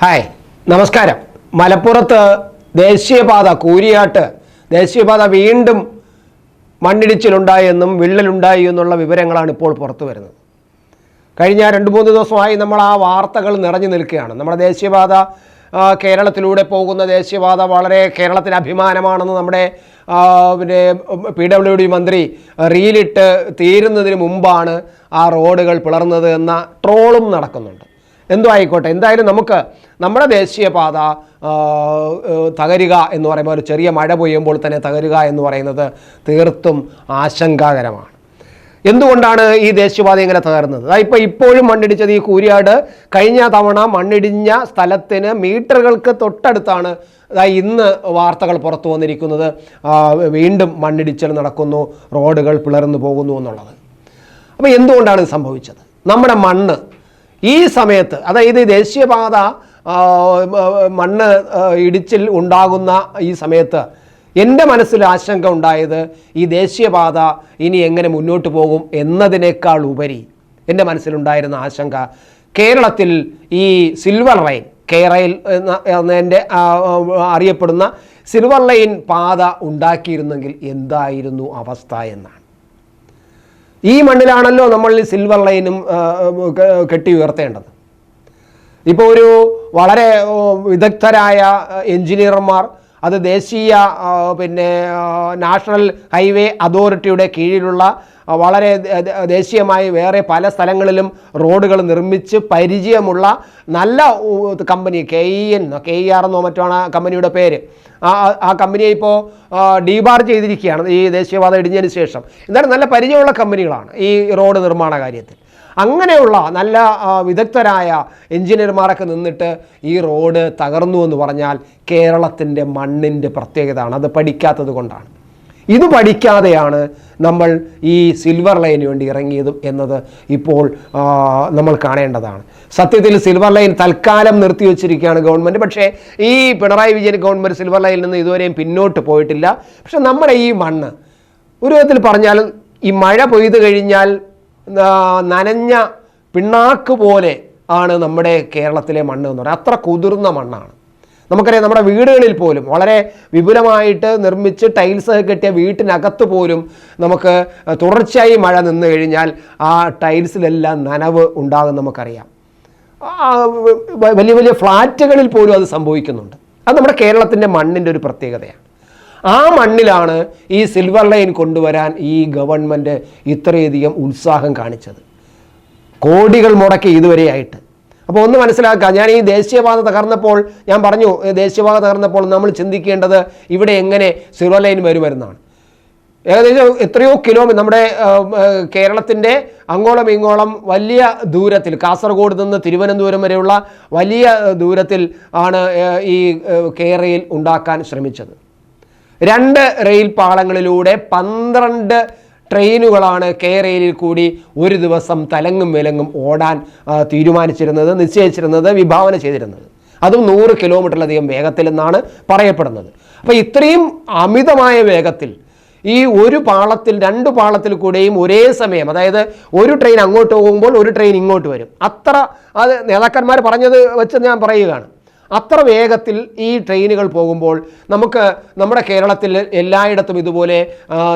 Hi നമസ്കാരം. മലപ്പുറത്ത് ദേശീയപാത കൂരിയാട്ട് ദേശീയപാത വീണ്ടും മണ്ണിടിച്ചിലുണ്ടായെന്നും വിള്ളലുണ്ടായി എന്നുള്ള വിവരങ്ങളാണ് ഇപ്പോൾ പുറത്തു വരുന്നത്. കഴിഞ്ഞ രണ്ട് മൂന്ന് ദിവസമായി നമ്മൾ ആ വാർത്തകൾ നിറഞ്ഞു നിൽക്കുകയാണ്. നമ്മുടെ ദേശീയപാത കേരളത്തിലൂടെ പോകുന്ന ദേശീയപാത വളരെ കേരളത്തിന് അഭിമാനമാണെന്ന് നമ്മുടെ പിന്നെ പി ഡബ്ല്യു ഡി മന്ത്രി റീലിട്ട് തീരുന്നതിന് മുമ്പാണ് ആ റോഡുകൾ പിളർന്നത് എന്ന ട്രോളും നടക്കുന്നുണ്ട്. എന്തോ ആയിക്കോട്ടെ എന്തായാലും നമുക്ക് നമ്മുടെ ദേശീയപാത തകരുക എന്ന് പറയുമ്പോൾ ഒരു ചെറിയ മഴ പെയ്യുമ്പോൾ തന്നെ തകരുക എന്ന് പറയുന്നത് തീർത്തും ആശങ്കാകരമാണ്. എന്തുകൊണ്ടാണ് ഈ ദേശീയപാത ഇങ്ങനെ തകർന്നത്? ഇപ്പോൾ ഇപ്പോഴും മണ്ണിടിച്ചത് ഈ കൂരിയാട്. കഴിഞ്ഞ തവണ മണ്ണിടിഞ്ഞ സ്ഥലത്തിന് മീറ്ററുകൾക്ക് തൊട്ടടുത്താണ് ഇന്ന് വാർത്തകൾ പുറത്തു വന്നിരിക്കുന്നത്. വീണ്ടും മണ്ണിടിച്ചൽ നടക്കുന്നു റോഡുകൾ പിളർന്നു പോകുന്നു എന്നുള്ളത്. അപ്പോൾ എന്തുകൊണ്ടാണ് ഇത് സംഭവിച്ചത്? നമ്മുടെ മണ്ണ് ഈ സമയത്ത് അതായത് ദേശീയപാത മണ്ണ് ഇടിച്ചിൽ ഉണ്ടാകുന്ന ഈ സമയത്ത് എന്റെ മനസ്സിൽ ആശങ്ക ഉണ്ടായത് ഈ ദേശീയപാത ഇനി എങ്ങനെ മുന്നോട്ട് പോകും എന്നതിനേക്കാൾ ഉപരി എന്റെ മനസ്സിലുണ്ടായിരുന്ന ആശങ്ക കേരളത്തിൽ ഈ സിൽവർ ലൈൻ കേരയിൽ എന്ന എന്നതിന്റെ അറിയപ്പെടുന്ന സിൽവർ ലൈൻ പാത ഉണ്ടാക്കിയിരുന്നെങ്കിൽ എന്തായിരുന്നു അവസ്ഥ എന്നാണ്. ഈ മണ്ണിലാണല്ലോ നമ്മൾ സിൽവർ ലൈനും കെട്ടി ഉയർത്തേണ്ടത്. ഇപ്പോൾ ഒരു വളരെ വിദഗ്ധരായ എഞ്ചിനീയർമാർ അത് ദേശീയ പിന്നെ നാഷണൽ ഹൈവേ അതോറിറ്റിയുടെ കീഴിലുള്ള വളരെ ദേശീയമായി വേറെ പല സ്ഥലങ്ങളിലും റോഡുകൾ നിർമ്മിച്ച് പരിചയമുള്ള നല്ല company K E N K E R എന്നോ മറ്റോ ആണ് ആ കമ്പനിയുടെ പേര്. ആ- ആ കമ്പനിയെ ഇപ്പോൾ ഡീബാർ ചെയ്തിരിക്കുകയാണ് ഈ ദേശീയപാത ഇടിഞ്ഞതിന് ശേഷം. എന്നാലും നല്ല പരിചയമുള്ള കമ്പനികളാണ് ഈ റോഡ് നിർമ്മാണ കാര്യത്തിൽ. അങ്ങനെയുള്ള നല്ല വിദഗ്ധരായ എഞ്ചിനീയർമാരൊക്കെ നിന്നിട്ട് ഈ റോഡ് തകർന്നു എന്ന് പറഞ്ഞാൽ കേരളത്തിന്റെ മണ്ണിന്റെ പ്രത്യേകതയാണ്. അത് പഠിക്കാത്തത് കൊണ്ടാണ്. ഇത് പഠിക്കാതെയാണ് നമ്മൾ ഈ സിൽവർ ലൈന് വേണ്ടി ഇറങ്ങിയതും എന്നത് ഇപ്പോൾ നമ്മൾ കാണേണ്ടതാണ്. സത്യത്തിൽ സിൽവർ ലൈൻ തൽക്കാലം നിർത്തിവെച്ചിരിക്കുകയാണ് ഗവൺമെന്റ് പക്ഷേ ഈ പിണറായി വിജയൻ ഗവൺമെന്റ് സിൽവർ ലൈനിൽ നിന്ന് ഇതുവരെയും പിന്നോട്ട് പോയിട്ടില്ല. പക്ഷെ നമ്മുടെ ഈ മണ്ണ് ഒരു വിധത്തിൽ പറഞ്ഞാൽ ഈ മഴ പെയ്തു കഴിഞ്ഞാൽ നനഞ്ഞ പിണ്ണാക്ക് പോലെ ആണ് നമ്മുടെ കേരളത്തിലെ മണ്ണ് എന്ന് പറയുന്നത് അത്ര കുതിർന്ന മണ്ണാണ്. നമുക്കറിയാം നമ്മുടെ വീടുകളിൽ പോലും വളരെ വിപുലമായിട്ട് നിർമ്മിച്ച് ടൈൽസ് കെട്ടിയ വീട്ടിനകത്ത് പോലും നമുക്ക് തുടർച്ചയായി മഴ നിന്ന് കഴിഞ്ഞാൽ ആ ടൈൽസിലെല്ലാം നനവ് ഉണ്ടാകും നമുക്കറിയാം. വലിയ വലിയ ഫ്ലാറ്റുകളിൽ പോലും അത് സംഭവിക്കുന്നുണ്ട്. അത് നമ്മുടെ കേരളത്തിന്റെ മണ്ണിന്റെ ഒരു പ്രത്യേകതയാണ്. ആ മണ്ണിലാണ് ഈ സിൽവർ ലൈൻ കൊണ്ടുവരാൻ ഈ ഗവൺമെന്റ് ഇത്രയധികം ഉത്സാഹം കാണിച്ചത്. കോടികൾ മുടക്കി ഇതുവരെയായിട്ട്. അപ്പോൾ ഒന്ന് മനസ്സിലാക്കുക ഞാൻ ഈ ദേശീയപാത തകർന്നപ്പോൾ ഞാൻ പറഞ്ഞു ദേശീയപാത തകർന്നപ്പോൾ നമ്മൾ ചിന്തിക്കേണ്ടത് ഇവിടെ എങ്ങനെ സിൽവർ ലൈൻ വരുമെന്നാണ്. ഏകദേശം എത്രയോ കിലോമീറ്റർ നമ്മുടെ കേരളത്തിന്റെ അങ്ങോളം ഇങ്ങോളം വലിയ ദൂരത്തിൽ കാസർഗോഡ് നിന്ന് തിരുവനന്തപുരം വരെയുള്ള വലിയ ദൂരത്തിൽ ആണ് ഈ കേരയിൽ ഉണ്ടാക്കാൻ ശ്രമിച്ചത്. രണ്ട് റെയിൽ പാളങ്ങളിലൂടെ പന്ത്രണ്ട് ട്രെയിനുകളാണ് കെ റെയിലിൽ കൂടി ഒരു ദിവസം തലങ്ങും വിലങ്ങും ഓടാൻ തീരുമാനിച്ചിരുന്നത് നിശ്ചയിച്ചിരുന്നത് വിഭാവന ചെയ്തിരുന്നത്. അതും നൂറ് കിലോമീറ്ററിലധികം വേഗത്തിലെന്നാണ് പറയപ്പെടുന്നത്. അപ്പോൾ ഇത്രയും അമിതമായ വേഗത്തിൽ ഈ ഒരു പാളത്തിൽ രണ്ട് പാളത്തിൽ കൂടെയും ഒരേ സമയം അതായത് ഒരു ട്രെയിൻ അങ്ങോട്ട് പോകുമ്പോൾ ഒരു ട്രെയിൻ ഇങ്ങോട്ട് വരും. അത്ര അത് നേതാക്കന്മാർ പറഞ്ഞത് വെച്ച് ഞാൻ പറയുകയാണ്. അത്ര വേഗത്തിൽ ഈ ട്രെയിനുകൾ പോകുമ്പോൾ നമുക്ക് നമ്മുടെ കേരളത്തിൽ എല്ലായിടത്തും ഇതുപോലെ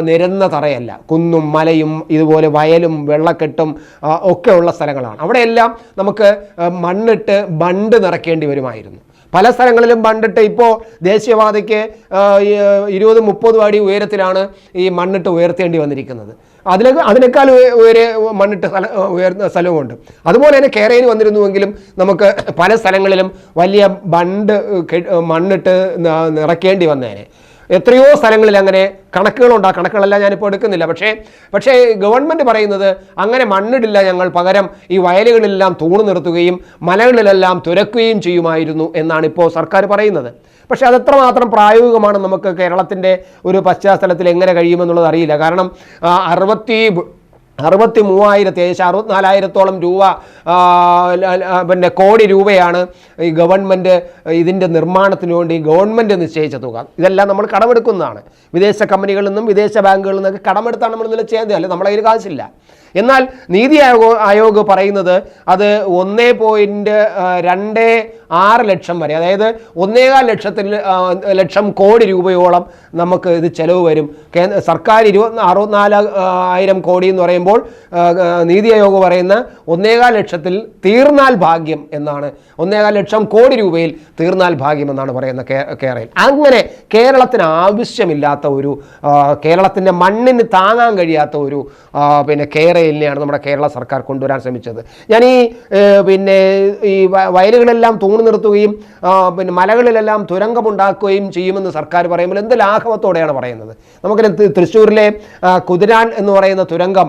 നിരന്ന തറയല്ല. കുന്നും മലയും ഇതുപോലെ വയലും വെള്ളക്കെട്ടും ഒക്കെയുള്ള സ്ഥലങ്ങളാണ്. അവിടെയെല്ലാം നമുക്ക് മണ്ണിട്ട് ബണ്ട് നിറയ്ക്കേണ്ടി വരുമായിരുന്നു. പല സ്ഥലങ്ങളിലും പണ്ടിട്ട് ഇപ്പോൾ ദേശീയപാതയ്ക്ക് ഇരുപത് മുപ്പത് അടി ഉയരത്തിലാണ് ഈ മണ്ണിട്ട് ഉയർത്തേണ്ടി വന്നിരിക്കുന്നത്. അതിലെ അതിനേക്കാൾ ഉയ- ഉയരെ മണ്ണിട്ട് സ്ഥല ഉയർന്ന സ്ഥലവുമുണ്ട്. അതുപോലെ തന്നെ കേരയിൽ വന്നിരുന്നുവെങ്കിലും നമുക്ക് പല സ്ഥലങ്ങളിലും വലിയ ബണ്ട് മണ്ണിട്ട് നിറയ്ക്കേണ്ടി വന്നേനെ. എത്രയോ സ്ഥലങ്ങളിൽ അങ്ങനെ കണക്കുകളുണ്ട്. ആ കണക്കുകളെല്ലാം ഞാനിപ്പോൾ എടുക്കുന്നില്ല. പക്ഷേ പക്ഷേ ഗവൺമെന്റ് പറയുന്നത് അങ്ങനെ മണ്ണിടില്ല ഞങ്ങൾ പകരം ഈ വയലുകളിലെല്ലാം തൂണ് നിർത്തുകയും മലകളിലെല്ലാം തുരക്കുകയും ചെയ്യുമായിരുന്നു എന്നാണ് ഇപ്പോൾ സർക്കാർ പറയുന്നത്. പക്ഷേ അതെത്രമാത്രം പ്രായോഗികമാണ് നമുക്ക് കേരളത്തിന്റെ ഒരു പശ്ചാത്തലത്തിൽ എങ്ങനെ കഴിയുമെന്നുള്ളത് അറിയില്ല. കാരണം അറുപത്തി അറുപത്തി മൂവായിരത്തി ഏകദേശം അറുപത്തിനാലായിരത്തോളം രൂപ പിന്നെ കോടി രൂപയാണ് ഈ ഗവൺമെന്റ് ഇതിന്റെ നിർമ്മാണത്തിന് വേണ്ടി ഗവൺമെന്റ് നിശ്ചയിച്ച തുക. ഇതെല്ലാം നമ്മൾ കടമെടുക്കുന്നതാണ്. വിദേശ കമ്പനികളിൽ നിന്നും വിദേശ ബാങ്കുകളിൽ നിന്നൊക്കെ കടമെടുത്താണ് നമ്മൾ ഇതിൽ ചെയ്യുന്നത് അല്ലെ? നമ്മളെ കാശില്ല. എന്നാൽ നീതി ആയോഗ ആയോഗ് പറയുന്നത് അത് ഒന്നേ പോയിന്റ് രണ്ട് ആറ് ലക്ഷം വരെ. അതായത് ഒന്നേകാൽ ലക്ഷത്തിൽ ലക്ഷം കോടി രൂപയോളം നമുക്ക് ഇത് ചെലവ് വരും. കേന്ദ്ര സർക്കാർ ഇരുപത്തി അറുപത്തിനാല് ആയിരം കോടി എന്ന് പറയുമ്പോൾ നീതി ആയോഗ് പറയുന്ന ഒന്നേകാൽ ലക്ഷത്തിൽ തീർന്നാൽ ഭാഗ്യം എന്നാണ്. ഒന്നേകാൽ ലക്ഷം കോടി രൂപയിൽ തീർന്നാൽ ഭാഗ്യം എന്നാണ് പറയുന്നത് കേരളയിൽ. അങ്ങനെ കേരളത്തിന് ആവശ്യമില്ലാത്ത ഒരു കേരളത്തിന്റെ മണ്ണിന് താങ്ങാൻ കഴിയാത്ത ഒരു പിന്നെ കേരളിനെയാണ് നമ്മുടെ കേരള സർക്കാർ കൊണ്ടുവരാൻ ശ്രമിച്ചത്. ഞാൻ ഈ പിന്നെ ഈ വയലുകളെല്ലാം തൂണു നിർത്തുകയും പിന്നെ മലകളിലെല്ലാം തുരങ്കമുണ്ടാക്കുകയും ചെയ്യുമെന്ന് സർക്കാർ പറയുമ്പോൾ എന്ത് ലാഘവത്തോടെയാണ് പറയുന്നത്? നമുക്ക് തൃശ്ശൂരിലെ കുതിരാൻ എന്ന് പറയുന്ന തുരങ്കം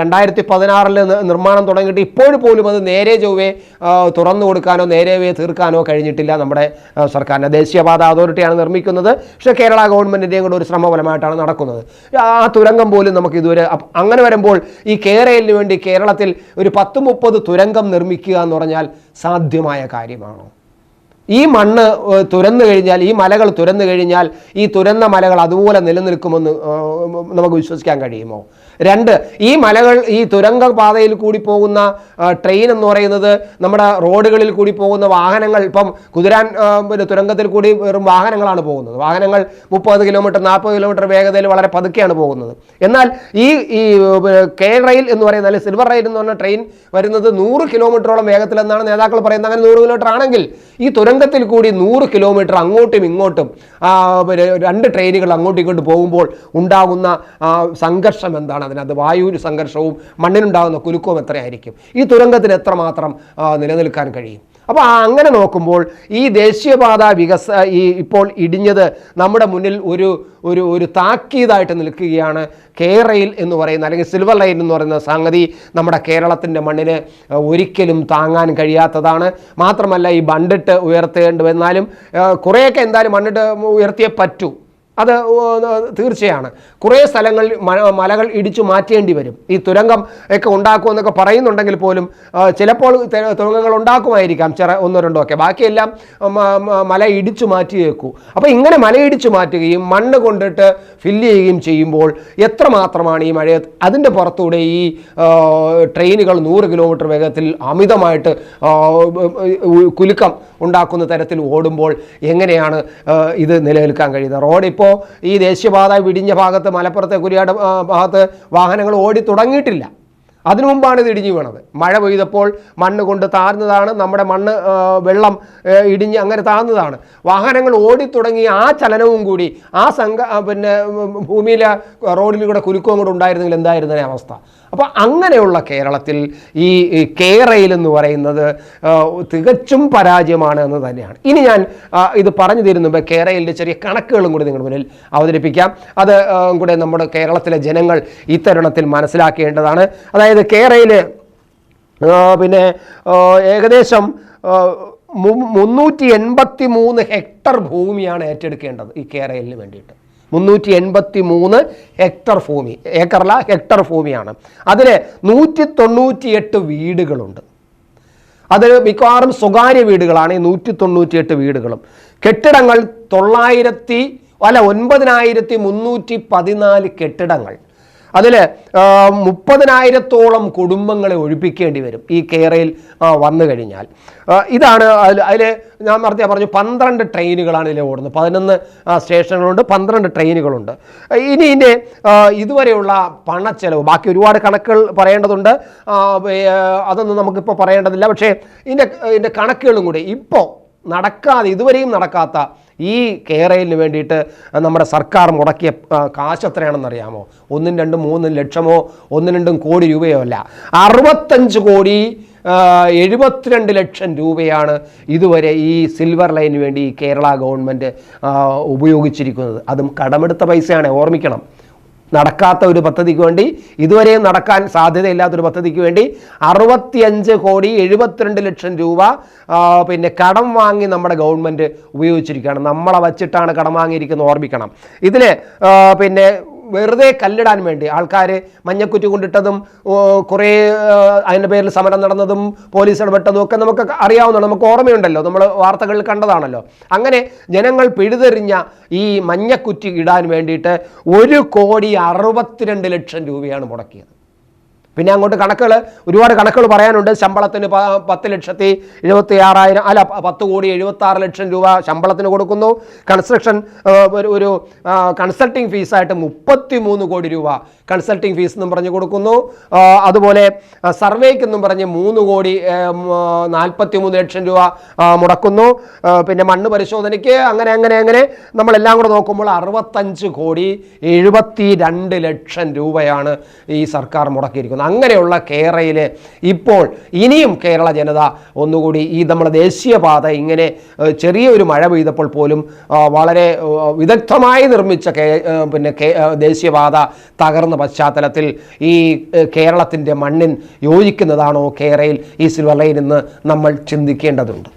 രണ്ടായിരത്തി പതിനാറിൽ നിർമ്മാണം തുടങ്ങിയിട്ട് ഇപ്പോഴും പോലും അത് നേരെ ചൊവ്വേ തുറന്നു കൊടുക്കാനോ നേരെവേ തീർക്കാനോ കഴിഞ്ഞിട്ടില്ല നമ്മുടെ സർക്കാരിന്റെ ദേശീയപാത അതോറിറ്റിയാണ് നിർമ്മിക്കുന്നത്. പക്ഷേ കേരള ഗവൺമെന്റിന്റെയും കൂടെ ഒരു ശ്രമഫലമായിട്ടാണ് നടക്കുന്നത്. ആ തുരങ്കം പോലും നമുക്ക് ഇതുവരെ അങ്ങനെ വരുമ്പോൾ ഈ കേരളിന് വേണ്ടി കേരളത്തിൽ ഒരു പത്ത് മുപ്പത് തുരങ്കം നിർമ്മിക്കുക എന്ന് പറഞ്ഞാൽ സാധ്യമായ കാര്യമാണോ? ഈ മണ്ണ് തുരന്നു കഴിഞ്ഞാൽ ഈ മലകൾ തുരന്നു കഴിഞ്ഞാൽ ഈ തുരന്ന മലകൾ അതുപോലെ നിലനിൽക്കുമെന്ന് നമുക്ക് വിശ്വസിക്കാൻ കഴിയുമോ? രണ്ട് ഈ മലകൾ ഈ തുരങ്ക പാതയിൽ കൂടി പോകുന്ന ട്രെയിൻ എന്ന് പറയുന്നത് നമ്മുടെ റോഡുകളിൽ കൂടി പോകുന്ന വാഹനങ്ങൾ ഇപ്പം കുതിരാൻ പിന്നെ തുരങ്കത്തിൽ കൂടി വെറും വാഹനങ്ങളാണ് പോകുന്നത്. വാഹനങ്ങൾ മുപ്പത് കിലോമീറ്റർ നാൽപ്പത് കിലോമീറ്റർ വേഗതയിൽ വളരെ പതുക്കെയാണ് പോകുന്നത്. എന്നാൽ ഈ ഈ കെ റെയിൽ എന്ന് പറയുന്ന അല്ലെങ്കിൽ സിൽവർ റെയിൽ എന്ന് പറഞ്ഞ ട്രെയിൻ വരുന്നത് നൂറ് കിലോമീറ്ററോളം വേഗത്തിലെന്നാണ് നേതാക്കൾ പറയുന്നത്. അങ്ങനെ നൂറ് കിലോമീറ്റർ ആണെങ്കിൽ ഈ തുരങ്കത്തിൽ കൂടി നൂറ് കിലോമീറ്റർ അങ്ങോട്ടും ഇങ്ങോട്ടും രണ്ട് ട്രെയിനുകൾ അങ്ങോട്ടും ഇങ്ങോട്ടും പോകുമ്പോൾ ഉണ്ടാകുന്ന സംഘർഷം എന്താണ്? അതിനകത്ത് വായു സംഘർഷവും മണ്ണിനുണ്ടാകുന്ന കുലുക്കവും എത്രയായിരിക്കും? ഈ തുരങ്കത്തിന് എത്രമാത്രം നിലനിൽക്കാൻ കഴിയും? അപ്പോൾ അങ്ങനെ നോക്കുമ്പോൾ ഈ ദേശീയപാത വികസ ഈ ഇപ്പോൾ ഇടിഞ്ഞത് നമ്മുടെ മുന്നിൽ ഒരു ഒരു ഒരു താക്കീതായിട്ട് നിൽക്കുകയാണ് കേരയിൽ എന്ന് പറയുന്ന അല്ലെങ്കിൽ സിൽവർ ലൈൻ എന്ന് പറയുന്ന സംഗതി നമ്മുടെ കേരളത്തിന്റെ മണ്ണിന് ഒരിക്കലും താങ്ങാൻ കഴിയാത്തതാണ്. മാത്രമല്ല ഈ ബണ്ടിട്ട് ഉയർത്തേണ്ടി വന്നാലും കുറേയൊക്കെ എന്തായാലും മണ്ണിട്ട് ഉയർത്തിയേ പറ്റൂ. അത് തീർച്ചയാണ് കുറേ സ്ഥലങ്ങളിൽ മലകൾ ഇടിച്ചു മാറ്റേണ്ടി വരും ഈ തുരങ്കം ഒക്കെ ഉണ്ടാക്കുമെന്നൊക്കെ പറയുന്നുണ്ടെങ്കിൽ പോലും ചിലപ്പോൾ തുരങ്കങ്ങൾ ഉണ്ടാക്കുമായിരിക്കാം ചെറ ഒന്നോ രണ്ടോ ഒക്കെ ബാക്കിയെല്ലാം മല ഇടിച്ചു മാറ്റിയേക്കൂ അപ്പോൾ ഇങ്ങനെ മല ഇടിച്ചു മാറ്റുകയും മണ്ണ് കൊണ്ടിട്ട് ഫില്ല് ചെയ്യുകയും ചെയ്യുമ്പോൾ എത്രമാത്രമാണ് ഈ മഴ അതിന്റെ പുറത്തൂടെ ഈ ട്രെയിനുകൾ നൂറ് കിലോമീറ്റർ വേഗത്തിൽ അമിതമായിട്ട് കുലുക്കം ഉണ്ടാക്കുന്ന തരത്തിൽ ഓടുമ്പോൾ എങ്ങനെയാണ് ഇത് നിലനിൽക്കാൻ കഴിയുന്നത് റോഡ് ഇപ്പോൾ ഈ ദേശീയപാത വിടിഞ്ഞ ഭാഗത്ത് മലപ്പുറത്തെ കുരിയാട് ഭാഗത്ത് വാഹനങ്ങൾ ഓടി തുടങ്ങിയിട്ടില്ല. അതിനു മുമ്പാണ് ഇത് ഇടിഞ്ഞു വീണത്. മഴ പെയ്തപ്പോൾ മണ്ണ് കൊണ്ട് താഴ്ന്നതാണ്. നമ്മുടെ മണ്ണ് വെള്ളം ഇടിഞ്ഞ് അങ്ങനെ താഴ്ന്നതാണ്. വാഹനങ്ങൾ ഓടിത്തുടങ്ങി ആ ചലനവും കൂടി ആ സംഘ പിന്നെ ഭൂമിയിലെ ഭൂമിയിലെ റോഡിലൂടെ കുലുക്കവും കൂടെ ഉണ്ടായിരുന്നെങ്കിൽ എന്തായിരുന്നേ അവസ്ഥ? അപ്പോൾ അങ്ങനെയുള്ള കേരളത്തിൽ ഈ കേരയിൽ എന്ന് പറയുന്നത് തികച്ചും പരാജയമാണ് എന്ന് തന്നെയാണ്. ഇനി ഞാൻ ഇത് പറഞ്ഞു തരുന്നു കേരളയിലെ ചെറിയ കണക്കുകളും കൂടി നിങ്ങളുടെ മുന്നിൽ അവതരിപ്പിക്കാം. അത് കൂടെ നമ്മുടെ കേരളത്തിലെ ജനങ്ങൾ ഈ തരുണത്തിൽ മനസ്സിലാക്കേണ്ടതാണ്. അതായത് കേരയിൽ പിന്നെ ഏകദേശം മുന്നൂറ്റി എൺപത്തി മൂന്ന് ഹെക്ടർ ഭൂമിയാണ് ഏറ്റെടുക്കേണ്ടത് ഈ കേരളിന് വേണ്ടിയിട്ട്. മുന്നൂറ്റി എൺപത്തി മൂന്ന് ഹെക്ടർ ഭൂമി ഏക്കറല്ല ഹെക്ടർ ഭൂമിയാണ്. അതിൽ നൂറ്റി തൊണ്ണൂറ്റിയെട്ട് വീടുകളുണ്ട്. അതിൽ മിക്കവാറും സ്വകാര്യ വീടുകളാണ് ഈ നൂറ്റി തൊണ്ണൂറ്റിയെട്ട് വീടുകളും. കെട്ടിടങ്ങൾ തൊള്ളായിരത്തി അല്ല ഒൻപതിനായിരത്തി മുന്നൂറ്റി പതിനാല് കെട്ടിടങ്ങൾ. അതിൽ മുപ്പതിനായിരത്തോളം കുടുംബങ്ങളെ ഒഴിപ്പിക്കേണ്ടി വരും ഈ കേരയിൽ വന്നു കഴിഞ്ഞാൽ. ഇതാണ് അതിൽ അതിൽ ഞാൻ നടത്തിയ പറഞ്ഞു പന്ത്രണ്ട് ട്രെയിനുകളാണ് ഇതിൽ ഓടുന്നത്. പതിനൊന്ന് സ്റ്റേഷനുകളുണ്ട് പന്ത്രണ്ട് ട്രെയിനുകളുണ്ട്. ഇനി ഇതിന്റെ ഇതുവരെയുള്ള പണച്ചെലവ് ബാക്കി ഒരുപാട് കണക്കുകൾ പറയേണ്ടതുണ്ട്. അതൊന്നും നമുക്കിപ്പോൾ പറയേണ്ടതില്ല. പക്ഷേ ഇതിന്റെ ഇതിന്റെ കണക്കുകളും കൂടി ഇപ്പോൾ നടക്കാതെ ഇതുവരെയും നടക്കാത്ത ഈ കേരയിന് വേണ്ടിയിട്ട് നമ്മുടെ സർക്കാർ മുടക്കിയ കാശ് എത്രയാണെന്ന് അറിയാമോ? ഒന്നും രണ്ടും മൂന്നും ലക്ഷമോ ഒന്നും രണ്ടും കോടി രൂപയോ അല്ല. അറുപത്തഞ്ച് കോടി എഴുപത്തിരണ്ട് ലക്ഷം രൂപയാണ് ഇതുവരെ ഈ സിൽവർ ലൈന് വേണ്ടി കേരള ഗവൺമെന്റ് ഉപയോഗിച്ചിരിക്കുന്നത്. അതും കടമെടുത്ത പൈസയാണ് ഓർമ്മിക്കണം. നടക്കാത്ത ഒരു പദ്ധതിക്ക് വേണ്ടി ഇതുവരെയും നടക്കാൻ സാധ്യതയില്ലാത്തൊരു പദ്ധതിക്ക് വേണ്ടി അറുപത്തിയഞ്ച് കോടി എഴുപത്തിരണ്ട് ലക്ഷം രൂപ പിന്നെ കടം വാങ്ങി നമ്മുടെ ഗവൺമെന്റ് ഉപയോഗിച്ചിരിക്കുകയാണ്. നമ്മളെ വച്ചിട്ടാണ് കടം വാങ്ങിയിരിക്കുന്നത് ഓർമ്മിക്കണം. ഇതിൽ പിന്നെ വെറുതെ കല്ലിടാൻ വേണ്ടി. ആൾക്കാർ മഞ്ഞക്കുറ്റി കൊണ്ടിട്ടതും കുറേ അതിന്റെ പേരിൽ സമരം നടന്നതും പോലീസ് ഇടപെട്ടതും ഒക്കെ നമുക്ക് അറിയാവുന്നതാണ്. നമുക്ക് ഓർമ്മയുണ്ടല്ലോ. നമ്മൾ വാർത്തകളിൽ കണ്ടതാണല്ലോ. അങ്ങനെ ജനങ്ങൾ പിഴുതെറിഞ്ഞ ഈ മഞ്ഞക്കുറ്റി ഇടാൻ വേണ്ടിയിട്ട് ഒരു കോടി അറുപത്തിരണ്ട് ലക്ഷം രൂപയാണ് മുടക്കിയത്. പിന്നെ അങ്ങോട്ട് കണക്കുകൾ ഒരുപാട് കണക്കുകൾ പറയാനുണ്ട്. ശമ്പളത്തിന് പത്ത് ലക്ഷത്തി എഴുപത്തി ആറായിരം അല്ല പത്ത് കോടി എഴുപത്തി ആറ് ലക്ഷം രൂപ ശമ്പളത്തിന് കൊടുക്കുന്നു. കൺസ്ട്രക്ഷൻ ഒരു- കൺസൾട്ടിങ് ഫീസായിട്ട് മുപ്പത്തി മൂന്ന് കോടി രൂപ കൺസൾട്ടിങ് ഫീസ് എന്നും പറഞ്ഞ് കൊടുക്കുന്നു. അതുപോലെ സർവേക്കെന്നും പറഞ്ഞ് മൂന്ന് കോടി നാൽപ്പത്തി മൂന്ന് ലക്ഷം രൂപ മുടക്കുന്നു. പിന്നെ മണ്ണ് പരിശോധനയ്ക്ക് അങ്ങനെ അങ്ങനെ അങ്ങനെ നമ്മളെല്ലാം കൂടെ നോക്കുമ്പോൾ അറുപത്തഞ്ച് കോടി എഴുപത്തി രണ്ട് ലക്ഷം രൂപയാണ് ഈ സർക്കാർ മുടക്കിയിരിക്കുന്നത്. അങ്ങനെയുള്ള കേരളയിൽ ഇപ്പോൾ ഇനിയും കേരള ജനത ഒന്നുകൂടി ഈ നമ്മുടെ ദേശീയപാത ഇങ്ങനെ ചെറിയൊരു മഴ പെയ്തപ്പോൾ പോലും വളരെ വിദഗ്ധമായി നിർമ്മിച്ച പിന്നെ ദേശീയപാത തകർന്ന പശ്ചാത്തലത്തിൽ ഈ കേരളത്തിന്റെ മണ്ണിൻ യോജിക്കുന്നതാണോ കേരളയിൽ ഈ സിൽവർ ലൈൻ എന്ന് നമ്മൾ ചിന്തിക്കേണ്ടതുണ്ട്.